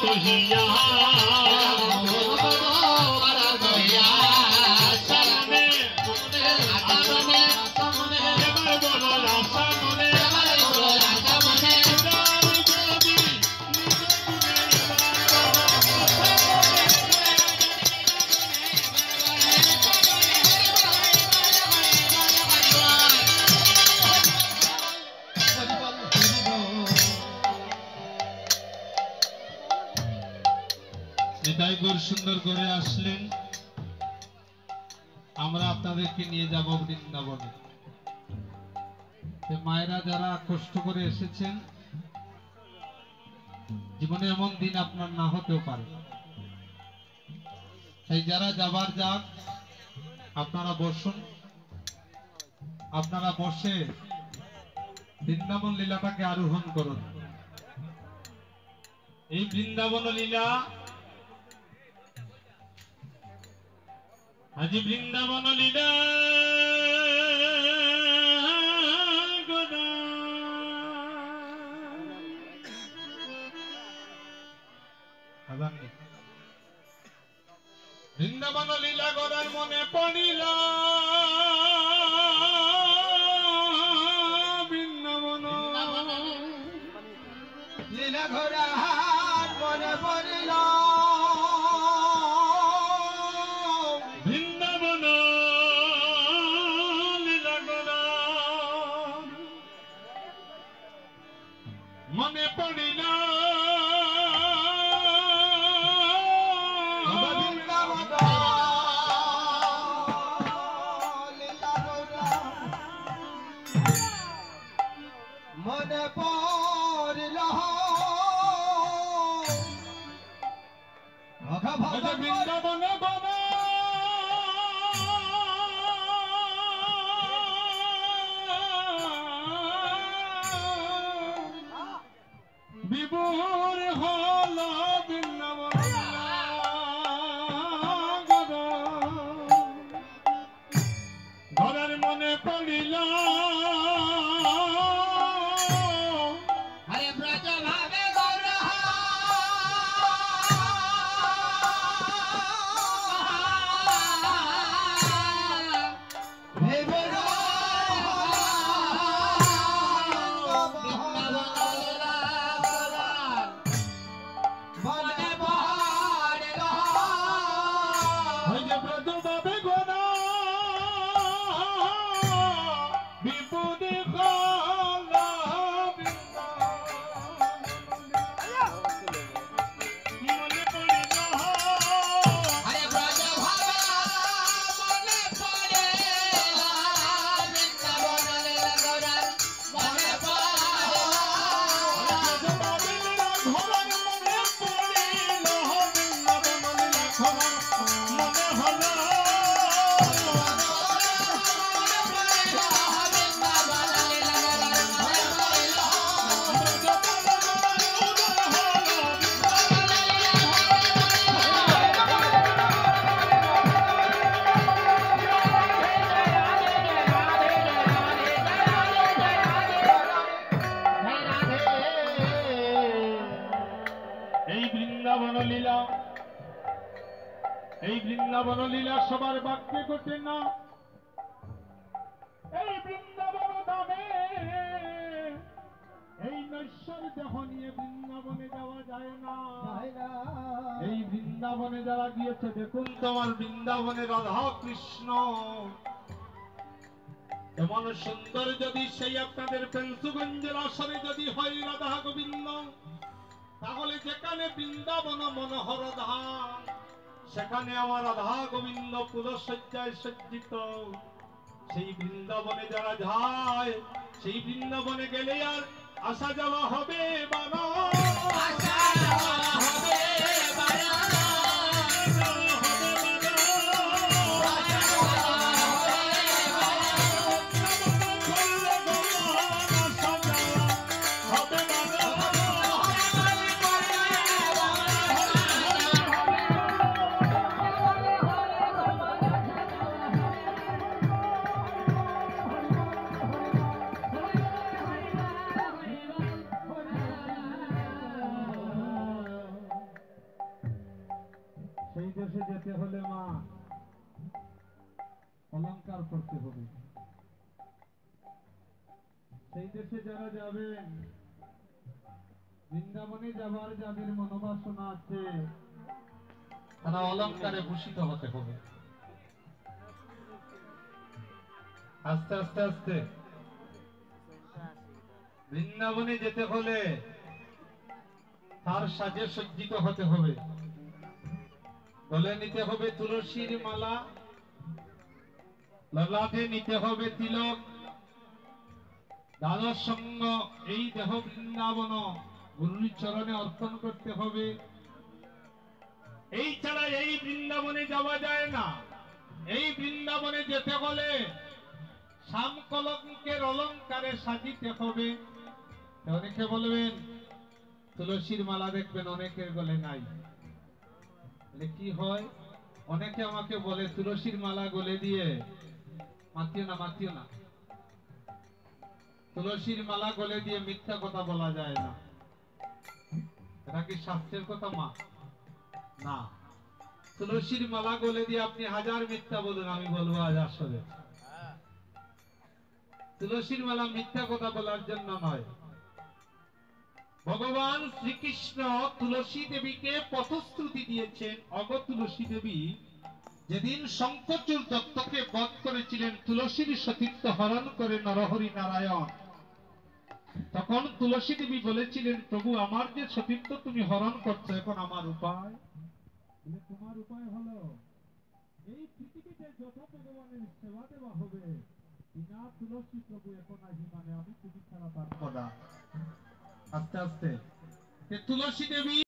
तो ही यहाँ গৌর সুন্দর করে আসলেন, আমরা আপনাদেরকে নিয়ে যাব বৃন্দাবনে। মায়েরা যারা কষ্ট করে এসেছেন, জীবনে এমন দিন আপনার না হতেও পারে। তাই যারা যাবার যাক, আপনারা বসুন। আপনারা বসে বৃন্দাবন লীলাটাকে আরোহণ করুন। এই বৃন্দাবন লীলা আজি বৃন্দাবন লীলা বৃন্দাবন লীলা গড়ার মনে পড়িল। বৃন্দাবন লীলা ঘোড়ার মনে লীলা ঘোড়া মনে পড়িল। ভগা ভগা আচ্ছা, বৃন্দাবন গড়া বিভোর হল বৃন্দাবন লীলা সবার বাক্যে ঘটে না। এই বৃন্দাবন ধামে এই নৈশ্বর দেহ নিয়ে বৃন্দাবনে যাওয়া যায় না। এই বৃন্দাবনে যারা গিয়েছে দেখুন তোমার বৃন্দাবনে রাধা কৃষ্ণ। এমন সুন্দর যদি সেই আপনাদের পেন্সুগঞ্জের আসরে যদি হয় রাধা গোবিন্দ তাহলে যেখানে বৃন্দাবন মনোহর ধাম সেখানে আমার রাধা গোবিন্দ পুরসজ্জায় সজ্জিত। সেই বৃন্দাবনে যারা যায়, সেই বৃন্দাবনে গেলে আর আসা যাওয়া হবে বাবা দেশে যেতে হলে মা, অলংকার করতে হবে। সেই দেশে যারা যাবেন, বৃন্দাবনে যাবার যাদের মনোবাসনা আছে, তারা অলংকারে ভূষিত হতে হবে। আস্তে আস্তে আস্তে। বৃন্দাবনে যেতে হলে তার সাজে সজ্জিত হতে হবে। গলে নিতে হবে তুলসীর মালা। ললাটে নিতে হবে তিলক। দ্বাদশ সঙ্গ এই দেহ বৃন্দাবন, গুরুর চরণে অর্পণ করতে হবে। এই ছাড়া এই বৃন্দাবনে যাওয়া যায় না। এই বৃন্দাবনে যেতে হলে শাম কলঙ্কের অলঙ্কারে সাজিতে হবে। অনেকে বলবেন, তুলসীর মালা দেখবেন, অনেকের গলে নাই। কি হয়? অনেকে আমাকে বলে তুলসীর মালা গলে দিয়ে মাতিও না মাতিও না। তুলসীর মালা গলে দিয়ে মিথ্যা কথা বলা যায় না। এটা কি শাস্ত্রের কথা মা? না। তুলসীর মালা গলে দিয়ে আপনি হাজার মিথ্যা বলুন আমি বলব আজ আসলে। তুলসীর মালা মিথ্যা কথা বলার জন্য নয় ভগবান শ্রীকৃষ্ণ তুলসী দেবীকে পথশ্রুতি দিয়েছেন। অগ তুলসী দেবী যেদিন শঙ্করচূড় দত্তকে বধ করেছিলেন, তুলসীর সতীত্ব হরণ করে নরহরি নারায়ণ। তখন তুলসী দেবী বলেছিলেন, প্রভু, আমার যে সতীত্ব তুমি হরণ করছ, এখন আমার উপায় তোমার উপায় হলো, এই পৃথিবীতে যত ভগবানের সেবা দেওয়া হবে। বিনা তুলসী প্রভু এখন আহি মানে আমি তুমি ছাড়া তার পদা আস্তে আস্তে। তুলসী দেবী।